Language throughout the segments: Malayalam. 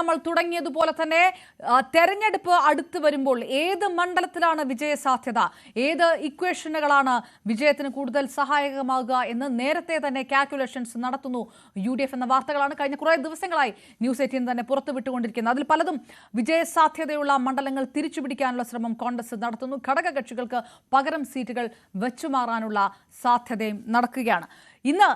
നമ്മൾ തുടങ്ങിയതുപോലെ തന്നെ തെരഞ്ഞെടുപ്പ് അടുത്ത് വരുമ്പോൾ ഏത് മണ്ഡലത്തിലാണ് വിജയ സാധ്യത? ഏത് ഇക്വേഷനുകളാണ് വിജയത്തിന് കൂടുതൽ സഹായകമാകുക എന്ന് നേരത്തെ തന്നെ കാൽക്കുലേഷൻസ് നടത്തുന്നു യു ഡി എഫ് എന്ന വാർത്തകളാണ് കഴിഞ്ഞ കുറേ ദിവസങ്ങളായി ന്യൂസ് എയ്റ്റീൻ തന്നെ പുറത്തുവിട്ടുകൊണ്ടിരിക്കുന്നത്. അതിൽ പലതും വിജയ സാധ്യതയുള്ള മണ്ഡലങ്ങൾ തിരിച്ചുപിടിക്കാനുള്ള ശ്രമം കോൺഗ്രസ് നടത്തുന്നു. ഘടകകക്ഷികൾക്ക് പകരം സീറ്റുകൾ വെച്ചുമാറാനുള്ള സാധ്യതയും നടക്കുകയാണ്. ഇന്ന്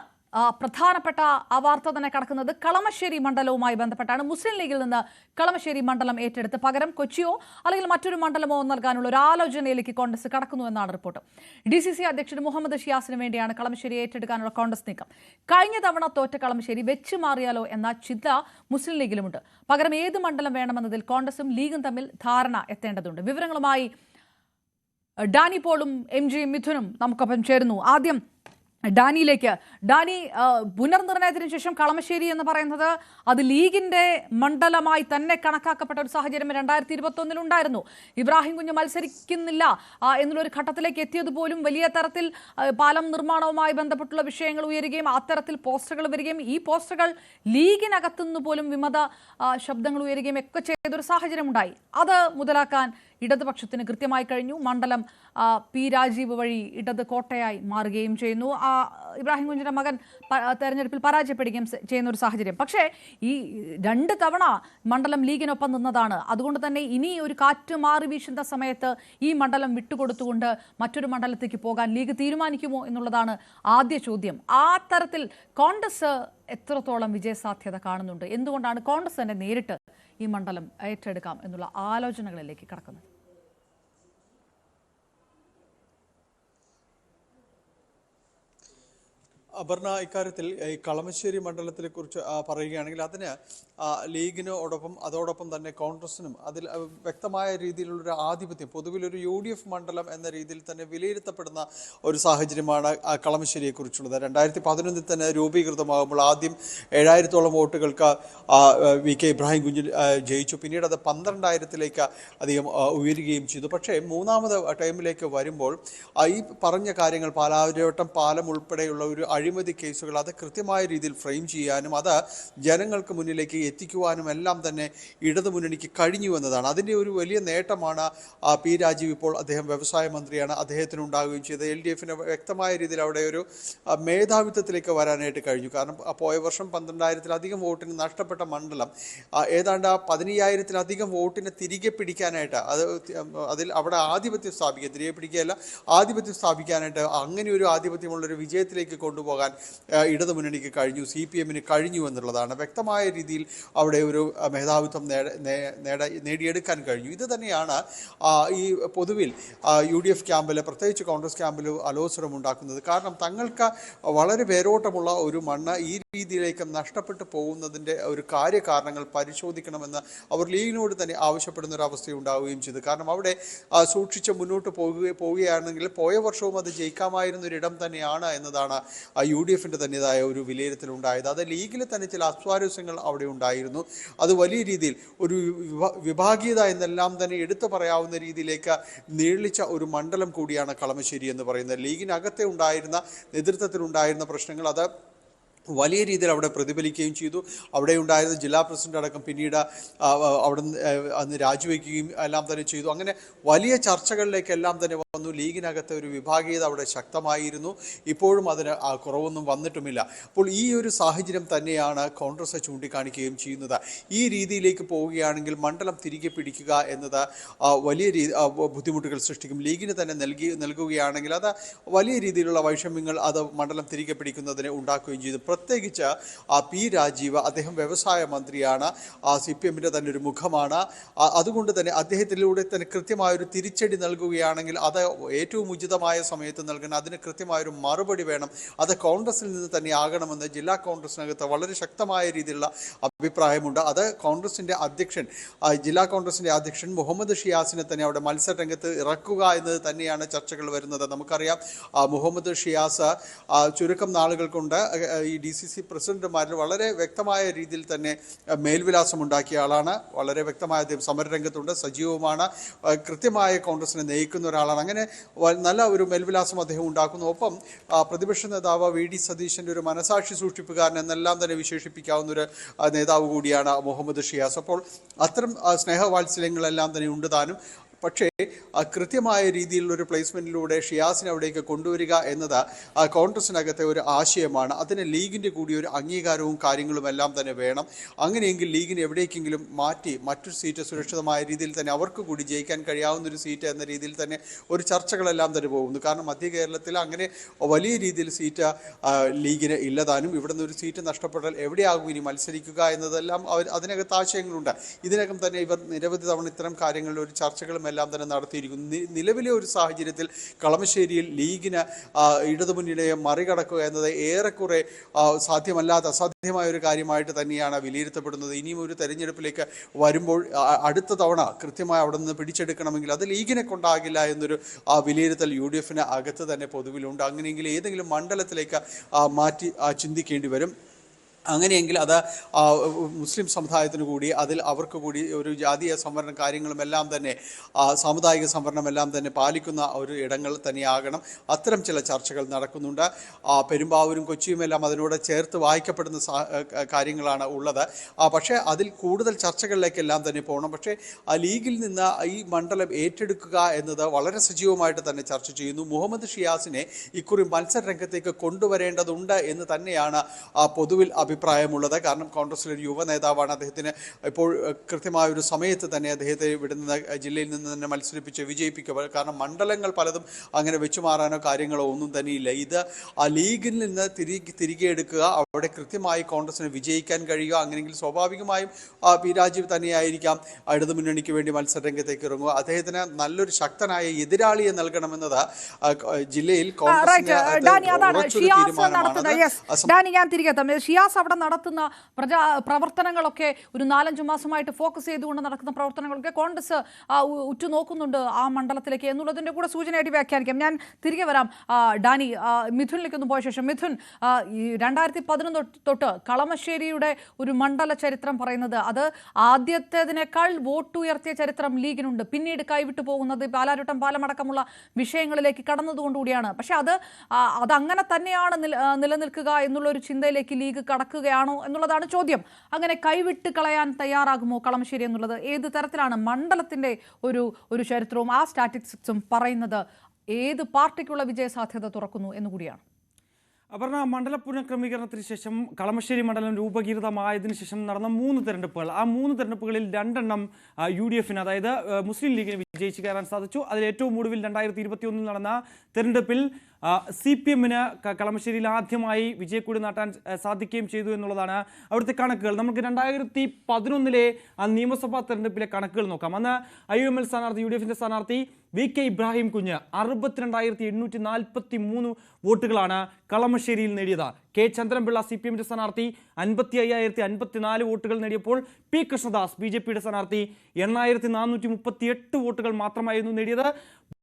പ്രധാനപ്പെട്ട ആ വാർത്ത തന്നെ കടക്കുന്നത് കളമശ്ശേരി മണ്ഡലവുമായി ബന്ധപ്പെട്ടാണ്. മുസ്ലിം ലീഗിൽ നിന്ന് കളമശ്ശേരി മണ്ഡലം ഏറ്റെടുത്ത് പകരം കൊച്ചിയോ അല്ലെങ്കിൽ മറ്റൊരു മണ്ഡലമോ നൽകാനുള്ള ഒരു ആലോചനയിലേക്ക് കോൺഗ്രസ് കടക്കുന്നു എന്നാണ് റിപ്പോർട്ട്. ഡി സി സി അധ്യക്ഷൻ മുഹമ്മദ് ഷിയാസിന് വേണ്ടിയാണ് കളമശ്ശേരി ഏറ്റെടുക്കാനുള്ള കോൺഗ്രസ് നീക്കം. കഴിഞ്ഞ തവണ തോറ്റ കളമശ്ശേരി വെച്ച് മാറിയാലോ എന്ന ചിന്ത മുസ്ലിം ലീഗിലുമുണ്ട്. പകരം ഏത് മണ്ഡലം വേണമെന്നതിൽ കോൺഗ്രസും ലീഗും തമ്മിൽ ധാരണ എത്തേണ്ടതുണ്ട്. വിവരങ്ങളുമായി ഡാനി പോളും എം ജി മിഥുനും നമുക്കൊപ്പം ചേരുന്നു. ആദ്യം ഡാനിയിലേക്ക്. ഡാനി പുനർനിർണയത്തിന് ശേഷം കളമശ്ശേരി എന്ന് പറയുന്നത് അത് ലീഗിന്റെ മണ്ഡലമായി തന്നെ കണക്കാക്കപ്പെട്ട ഒരു സാഹചര്യം രണ്ടായിരത്തി ഇരുപത്തി ഉണ്ടായിരുന്നു. ഇബ്രാഹിം കുഞ്ഞ് മത്സരിക്കുന്നില്ല എന്നുള്ളൊരു ഘട്ടത്തിലേക്ക് എത്തിയത് പോലും വലിയ തരത്തിൽ പാലം നിർമ്മാണവുമായി ബന്ധപ്പെട്ടുള്ള വിഷയങ്ങൾ ഉയരുകയും അത്തരത്തിൽ പോസ്റ്ററുകൾ വരികയും ഈ പോസ്റ്ററുകൾ ലീഗിനകത്തുനിന്ന് പോലും വിമത ശബ്ദങ്ങൾ ഉയരുകയും ഒക്കെ ചെയ്തൊരു സാഹചര്യം ഉണ്ടായി അത് മുതലാക്കാൻ ഇടതുപക്ഷത്തിന് കൃത്യമായി കഴിഞ്ഞു. മണ്ഡലം പി രാജീവ് വഴി ഇടത് കോട്ടയായി മാറുകയും ചെയ്യുന്നു. ഇബ്രാഹിം കുഞ്ഞിന്റെ മകൻ തെരഞ്ഞെടുപ്പിൽ പരാജയപ്പെടുകയും ചെയ്യുന്ന ഒരു സാഹചര്യം. പക്ഷേ ഈ രണ്ട് തവണ മണ്ഡലം ലീഗിനൊപ്പം നിന്നതാണ്. അതുകൊണ്ട് തന്നെ ഇനി ഒരു കാറ്റ് മാറി വീശുന്ന സമയത്ത് ഈ മണ്ഡലം വിട്ടുകൊടുത്തുകൊണ്ട് മറ്റൊരു മണ്ഡലത്തേക്ക് പോകാൻ ലീഗ് തീരുമാനിക്കുമോ എന്നുള്ളതാണ് ആദ്യ ചോദ്യം. ആ തരത്തിൽ കോൺഗ്രസ് എത്രത്തോളം വിജയസാധ്യത കാണുന്നുണ്ട്? എന്തുകൊണ്ടാണ് കോൺഗ്രസ് തന്നെ നേരിട്ട് ഈ മണ്ഡലം ഏറ്റെടുക്കാം എന്നുള്ള ആലോചനകളിലേക്ക് കടക്കുന്നത്? അപർണ ഇക്കാര്യത്തിൽ ഈ കളമശ്ശേരി മണ്ഡലത്തിനെ കുറിച്ച് പറയുകയാണെങ്കിൽ അതിന് ലീഗിനോടൊപ്പം അതോടൊപ്പം തന്നെ കോൺഗ്രസിനും അതിൽ വ്യക്തമായ രീതിയിലുള്ളൊരു ആധിപത്യം പൊതുവിലൊരു യു ഡി എഫ് മണ്ഡലം എന്ന രീതിയിൽ തന്നെ വിലയിരുത്തപ്പെടുന്ന ഒരു സാഹചര്യമാണ് കളമശ്ശേരിയെ കളമശ്ശേരിയെക്കുറിച്ചുള്ളത്. രണ്ടായിരത്തി പതിനൊന്നിൽ തന്നെ രൂപീകൃതമാകുമ്പോൾ ആദ്യം ഏഴായിരത്തോളം വോട്ടുകൾക്ക് വി കെ ഇബ്രാഹിം കുഞ്ഞിൽ ജയിച്ചു. പിന്നീട് അത് പന്ത്രണ്ടായിരത്തിലേക്ക് അധികം ഉയരുകയും ചെയ്തു. പക്ഷേ മൂന്നാമത് ടൈമിലേക്ക് വരുമ്പോൾ ഈ പറഞ്ഞ കാര്യങ്ങൾ പാലാരിവട്ടം പാലം ഉൾപ്പെടെയുള്ള ഒരു അഴിമതി കേസുകൾ അത് കൃത്യമായ രീതിയിൽ ഫ്രെയിം ചെയ്യാനും അത് ജനങ്ങൾക്ക് മുന്നിലേക്ക് എത്തിക്കുവാനും എല്ലാം തന്നെ ഇടതുമുന്നണിക്ക് കഴിഞ്ഞു എന്നതാണ്. അതിന്റെ ഒരു വലിയ നേട്ടമാണ് പി രാജീവ് ഇപ്പോൾ അദ്ദേഹം വ്യവസായ മന്ത്രിയാണ്. അദ്ദേഹത്തിന് ഉണ്ടാകുകയും ചെയ്തത് എൽ ഡി എഫിന് വ്യക്തമായ രീതിയിൽ അവിടെ ഒരു മേധാവിത്വത്തിലേക്ക് വരാനായിട്ട് കഴിഞ്ഞു. കാരണം പോയ വർഷം പന്ത്രണ്ടായിരത്തിലധികം വോട്ടിന് നഷ്ടപ്പെട്ട മണ്ഡലം ഏതാണ്ട് ആ പതിനയ്യായിരത്തിലധികം വോട്ടിനെ തിരികെ പിടിക്കാനായിട്ട് അത് അതിൽ അവിടെ ആധിപത്യം സ്ഥാപിക്കുക തിരികെ പിടിക്കുകയല്ല ആധിപത്യം സ്ഥാപിക്കാനായിട്ട് അങ്ങനെ ഒരു ആധിപത്യമുള്ളൊരു വിജയത്തിലേക്ക് കൊണ്ടുപോകാൻ ആ, ഇടതുമുന്നണിക്ക് കഴിഞ്ഞു സി പി എമ്മിന് കഴിഞ്ഞു എന്നുള്ളതാണ് വ്യക്തമായ രീതിയിൽ അവിടെ ഒരു മേധാവിത്വം നേട നേടിയെടുക്കാൻ കഴിഞ്ഞു. ഇത് തന്നെയാണ് ഈ പൊതുവിൽ യു ഡി എഫ് ക്യാമ്പിൽ പ്രത്യേകിച്ച് കോൺഗ്രസ് ക്യാമ്പിൽ അലോസരം ഉണ്ടാക്കുന്നത് കാരണം തങ്ങൾക്ക് വളരെ പേരോട്ടമുള്ള ഒരു മണ്ണ് ഈ രീതിയിലേക്ക് നഷ്ടപ്പെട്ടു പോകുന്നതിന്റെ ഒരു കാര്യകാരണങ്ങൾ പരിശോധിക്കണമെന്ന് അവർ ലീഗിനോട് തന്നെ ആവശ്യപ്പെടുന്ന ഒരു അവസ്ഥ ഉണ്ടാവുകയും ചെയ്തു. കാരണം അവിടെ സൂക്ഷിച്ച് മുന്നോട്ട് പോകുക പോവുകയാണെങ്കിൽ പോയ വർഷവും അത് ജയിക്കാമായിരുന്ന ഇടം തന്നെയാണ് എന്നതാണ് യു ഡി എഫിന്റെ തന്നെതായ ഒരു വിലയിരുത്തലുണ്ടായത്. അത് ലീഗിൽ തന്നെ ചില അസ്വാരസ്യങ്ങൾ അവിടെ ഉണ്ടായിരുന്നു. അത് വലിയ രീതിയിൽ ഒരു വിഭാഗീയത എന്നെല്ലാം തന്നെ എടുത്തു പറയാവുന്ന രീതിയിലേക്ക് നീളിച്ച ഒരു മണ്ഡലം കൂടിയാണ് കളമശ്ശേരി എന്ന് പറയുന്നത്. ലീഗിനകത്തെ ഉണ്ടായിരുന്ന നേതൃത്വത്തിലുണ്ടായിരുന്ന പ്രശ്നങ്ങൾ അത് വലിയ രീതിയിൽ അവിടെ പ്രതിഫലിക്കുകയും ചെയ്തു. അവിടെ ഉണ്ടായിരുന്ന ജില്ലാ പ്രസിഡന്റ് അടക്കം പിന്നീട് അവിടെ അന്ന് രാജിവെക്കുകയും എല്ലാം തന്നെ ചെയ്തു. അങ്ങനെ വലിയ ചർച്ചകളിലേക്കെല്ലാം തന്നെ വന്നു. ലീഗിനകത്തെ ഒരു വിഭാഗീയത അവിടെ ശക്തമായിരുന്നു. ഇപ്പോഴും അതിന് കുറവൊന്നും വന്നിട്ടുമില്ല. അപ്പോൾ ഈ ഒരു സാഹചര്യം തന്നെയാണ് കോൺഗ്രസ് ചൂണ്ടിക്കാണിക്കുകയും ചെയ്യുന്നത്. ഈ രീതിയിലേക്ക് പോവുകയാണെങ്കിൽ മണ്ഡലം തിരികെ പിടിക്കുക എന്നത് വലിയ രീതി ബുദ്ധിമുട്ടുകൾ സൃഷ്ടിക്കും. ലീഗിന് തന്നെ നൽകി നൽകുകയാണെങ്കിൽ അത് വലിയ രീതിയിലുള്ള വൈഷമ്യങ്ങൾ അത് മണ്ഡലം തിരികെ പിടിക്കുന്നതിന് ഉണ്ടാക്കുകയും ചെയ്തു. പ്രത്യേകിച്ച് ആ പി രാജീവ് അദ്ദേഹം വ്യവസായ മന്ത്രിയാണ്. ആ സി പി എമ്മിന്റെ തന്നെ ഒരു മുഖമാണ്. അതുകൊണ്ട് തന്നെ അദ്ദേഹത്തിലൂടെ തന്നെ കൃത്യമായൊരു തിരിച്ചടി നൽകുകയാണെങ്കിൽ അത് ഏറ്റവും ഉചിതമായ സമയത്ത് നൽകണം അതിന് കൃത്യമായൊരു മറുപടി വേണം. അത് കോൺഗ്രസിൽ നിന്ന് തന്നെ ആകണമെന്ന് ജില്ലാ കോൺഗ്രസിനകത്ത് വളരെ ശക്തമായ രീതിയിലുള്ള അഭിപ്രായമുണ്ട്. അത് കോൺഗ്രസിന്റെ അധ്യക്ഷൻ ജില്ലാ കോൺഗ്രസിന്റെ അധ്യക്ഷൻ മുഹമ്മദ് ഷിയാസിനെ തന്നെ അവിടെ മത്സരരംഗത്ത് ഇറക്കുക എന്നത് തന്നെയാണ് ചർച്ചകൾ വരുന്നത്. നമുക്കറിയാം മുഹമ്മദ് ഷിയാസ് ചുരുക്കം നാളുകൾ കൊണ്ട് ഈ ഡി സി സി പ്രസിഡന്റുമാരിൽ വളരെ വ്യക്തമായ രീതിയിൽ തന്നെ മേൽവിലാസം ഉണ്ടാക്കിയ ആളാണ്. വളരെ വ്യക്തമായ സമരരംഗത്തുണ്ട്. സജീവമാണ് കൃത്യമായ കോൺഗ്രസിനെ നയിക്കുന്ന ഒരാളാണ്. അങ്ങനെ നല്ല ഒരു മേൽവിലാസം അദ്ദേഹം ഉണ്ടാക്കുന്നു. ഒപ്പം പ്രതിപക്ഷ നേതാവ് വി ഡി സതീശന്റെ ഒരു മനസാക്ഷി സൂക്ഷിപ്പുകാരൻ എന്നെല്ലാം തന്നെ വിശേഷിപ്പിക്കാവുന്ന ഒരു നേതാവ് കൂടിയാണ് മുഹമ്മദ് ഷിയാസ്. അപ്പോൾ അത്തരം സ്നേഹവാത്സല്യങ്ങളെല്ലാം തന്നെ ഉണ്ട് താനും. പക്ഷേ കൃത്യമായ രീതിയിലുള്ള ഒരു പ്ലേസ്മെന്റിലൂടെ ഷിയാസിനെ അവിടേക്ക് കൊണ്ടുവരിക എന്നത് കോൺഗ്രസിനകത്തെ ഒരു ആശയമാണ്. അതിന് ലീഗിന്റെ കൂടി ഒരു അംഗീകാരവും കാര്യങ്ങളും എല്ലാം തന്നെ വേണം. അങ്ങനെയെങ്കിൽ ലീഗിന് എവിടേക്കെങ്കിലും മാറ്റി മറ്റൊരു സീറ്റ് സുരക്ഷിതമായ രീതിയിൽ തന്നെ അവർക്ക് കൂടി ജയിക്കാൻ കഴിയാവുന്ന ഒരു സീറ്റ് എന്ന രീതിയിൽ തന്നെ ഒരു ചർച്ചകളെല്ലാം തന്നെ പോകുന്നു. കാരണം മധ്യ കേരളത്തിൽ അങ്ങനെ വലിയ രീതിയിൽ സീറ്റ് ലീഗിന് ഇല്ലതാനും ഇവിടുന്ന് ഒരു സീറ്റ് നഷ്ടപ്പെട്ടാൽ എവിടെയാകും ഇനി മത്സരിക്കുക എന്നതെല്ലാം അവർ അതിനകത്ത് ആശയങ്ങളുണ്ട്. ഇതിനകം തന്നെ ഇവർ നിരവധി തവണ ഇത്തരം കാര്യങ്ങളിൽ ഒരു ചർച്ചകളും എല്ലാം തന്നെ നടത്തിയിരിക്കുന്നു നി- നിലവിലെ ഒരു സാഹചര്യത്തിൽ കളമശ്ശേരിയിൽ ലീഗിന് ഇടതുമുന്നണിയെ മറികടക്കുക എന്നത് ഏറെക്കുറെ സാധ്യമല്ലാത്ത അസാധ്യമായ ഒരു കാര്യമായിട്ട് തന്നെയാണ് വിലയിരുത്തപ്പെടുന്നത്. ഇനിയും ഒരു തെരഞ്ഞെടുപ്പിലേക്ക് വരുമ്പോൾ അടുത്ത തവണ കൃത്യമായി അവിടെ നിന്ന് പിടിച്ചെടുക്കണമെങ്കിൽ അത് ലീഗിനെ കൊണ്ടാകില്ല എന്നൊരു വിലയിരുത്തൽ യു ഡി എഫിന് അകത്ത് തന്നെ പൊതുവിലുണ്ട്. അങ്ങനെയെങ്കിൽ ഏതെങ്കിലും മണ്ഡലത്തിലേക്ക് മാറ്റി ചിന്തിക്കേണ്ടി വരും. അങ്ങനെയെങ്കിൽ അത് മുസ്ലിം സമുദായത്തിന് കൂടി അതിൽ അവർക്ക് കൂടി ഒരു ജാതീയ സംവരണ കാര്യങ്ങളും എല്ലാം തന്നെ സാമുദായിക സംവരണം എല്ലാം തന്നെ പാലിക്കുന്ന ഒരു ഇടങ്ങൾ തന്നെയാകണം. അത്തരം ചില ചർച്ചകൾ നടക്കുന്നുണ്ട്. പെരുമ്പാവൂരും കൊച്ചിയും എല്ലാം അതിനോട് ചേർത്ത് വായിക്കപ്പെടുന്ന കാര്യങ്ങളാണ് ഉള്ളത്. പക്ഷേ അതിൽ കൂടുതൽ ചർച്ചകളിലേക്കെല്ലാം തന്നെ പോകണം. പക്ഷേ ആ ലീഗിൽ നിന്ന് ഈ മണ്ഡലം ഏറ്റെടുക്കുക എന്നത് വളരെ സജീവമായിട്ട് തന്നെ ചർച്ച ചെയ്യുന്നു. മുഹമ്മദ് ഷിയാസിനെ ഇക്കുറി മത്സര രംഗത്തേക്ക് കൊണ്ടുവരേണ്ടതുണ്ട് എന്ന് തന്നെയാണ് പൊതുവിൽ അഭിപ്രായമുള്ളത്. കാരണം കോൺഗ്രസിലെ ഒരു യുവ നേതാവാണ് അദ്ദേഹത്തിന് ഇപ്പോൾ കൃത്യമായ ഒരു സമയത്ത് തന്നെ അദ്ദേഹത്തെ വിടുന്ന ജില്ലയിൽ നിന്ന് തന്നെ മത്സരിപ്പിച്ച് വിജയിപ്പിക്കുക. കാരണം മണ്ഡലങ്ങൾ പലതും അങ്ങനെ വെച്ചു മാറാനോ കാര്യങ്ങളോ ഒന്നും തന്നെയില്ല ഇത് ആ ലീഗിൽ നിന്ന് തിരികെ തിരികെ എടുക്കുക അവിടെ കൃത്യമായി കോൺഗ്രസിന് വിജയിക്കാൻ കഴിയുക അങ്ങനെയെങ്കിൽ സ്വാഭാവികമായും ആ, പി രാജീവ് തന്നെയായിരിക്കാം ഇടതുമുന്നണിക്ക് വേണ്ടി മത്സരരംഗത്തേക്ക് ഇറങ്ങുക. അദ്ദേഹത്തിന് നല്ലൊരു ശക്തനായ എതിരാളിയെ നൽകണമെന്നത് ജില്ലയിൽ കോൺഗ്രസ് ഞാൻ തിരികെ ഷിയാസ് അവിടെ നടത്തുന്ന പ്രജാ പ്രവർത്തനങ്ങളൊക്കെ ഒരു നാലഞ്ച് മാസമായിട്ട് ഫോക്കസ് ചെയ്തുകൊണ്ട് നടക്കുന്ന പ്രവർത്തനങ്ങളൊക്കെ കോൺഗ്രസ് ഉറ്റുനോക്കുന്നുണ്ട് ആ മണ്ഡലത്തിലേക്ക് എന്നുള്ളതിന്റെ കൂടെ സൂചനയായിട്ട് വ്യാഖ്യാനിക്കാം. ഞാൻ തിരികെ വരാം. ഡാനി മിഥുനിലേക്ക് ഒന്ന് പോയ ശേഷം. മിഥുൻ ഈ രണ്ടായിരത്തി പതിനൊന്ന് തൊട്ട് കളമശ്ശേരിയുടെ ഒരു മണ്ഡല ചരിത്രം പറയുന്നത് അത് ആദ്യത്തേതിനേക്കാൾ വോട്ട് ഉയർത്തിയ ചരിത്രം ലീഗിനുണ്ട്. പിന്നീട് കൈവിട്ടു പോകുന്നത് പാലാരുട്ടം പാലമടക്കമുള്ള വിഷയങ്ങളിലേക്ക് കടന്നതുകൊണ്ടുകൂടിയാണ്. പക്ഷേ അത് അതങ്ങനെ തന്നെയാണ് നിലനിൽക്കുക എന്നുള്ളൊരു ചിന്തയിലേക്ക് ലീഗ് കടക്കുകയാണോ എന്നുള്ളതാണ് ചോദ്യം. അങ്ങനെ കൈവിട്ട് കളയാൻ തയ്യാറാകുമോ കളമശ്ശേരി എന്നുള്ളത് ഏത് തരത്തിലാണ് മണ്ഡലത്തിന്റെ ഒരു ഒരു ചരിത്രവും ആ സ്റ്റാറ്റിസ്റ്റിക്സും പറയുന്നത്? ഏത് പാർട്ടിക്കുള്ള വിജയ സാധ്യത തുറക്കുന്നു എന്നുകൂടിയാണ്. അപർണ മണ്ഡല പുനഃക്രമീകരണത്തിന് ശേഷം കളമശ്ശേരി മണ്ഡലം രൂപീകൃതമായതിനു ശേഷം നടന്ന മൂന്ന് തെരഞ്ഞെടുപ്പുകൾ. ആ മൂന്ന് തെരഞ്ഞെടുപ്പുകളിൽ രണ്ടെണ്ണം യു ഡി എഫിന് അതായത് മുസ്ലിം ലീഗിന് വിജയിച്ച് കയറാൻ സാധിച്ചു. അതിൽ ഏറ്റവും ഒടുവിൽ രണ്ടായിരത്തി ഇരുപത്തി ഒന്നിൽ നടന്ന തെരഞ്ഞെടുപ്പിൽ സി പി എമ്മിന് കളമശ്ശേരിയിൽ ആദ്യമായി വിജയക്കൂടി നാട്ടാൻ സാധിക്കുകയും ചെയ്തു എന്നുള്ളതാണ് അവിടുത്തെ കണക്കുകൾ. നമുക്ക് രണ്ടായിരത്തി പതിനൊന്നിലെ ആ നിയമസഭാ തെരഞ്ഞെടുപ്പിലെ കണക്കുകൾ നോക്കാം. അന്ന് ഐ എം എൽ സ്ഥാനാർത്ഥി യു ഡി എഫിന്റെ സ്ഥാനാർത്ഥി വി കെ ഇബ്രാഹിം കുഞ്ഞ് അറുപത്തിരണ്ടായിരത്തി എണ്ണൂറ്റി നാൽപ്പത്തി മൂന്ന് വോട്ടുകളാണ് കളമശ്ശേരിയിൽ നേടിയത്. കെ ചന്ദ്രൻപിള്ള സി പി എമ്മിന്റെ സ്ഥാനാർത്ഥി അൻപത്തി അയ്യായിരത്തി അൻപത്തിനാല് വോട്ടുകൾ നേടിയപ്പോൾ പി കൃഷ്ണദാസ് ബി ജെ പിയുടെ സ്ഥാനാർത്ഥി എണ്ണായിരത്തി നാനൂറ്റി മുപ്പത്തി എട്ട് വോട്ടുകൾ മാത്രമായിരുന്നു നേടിയത്.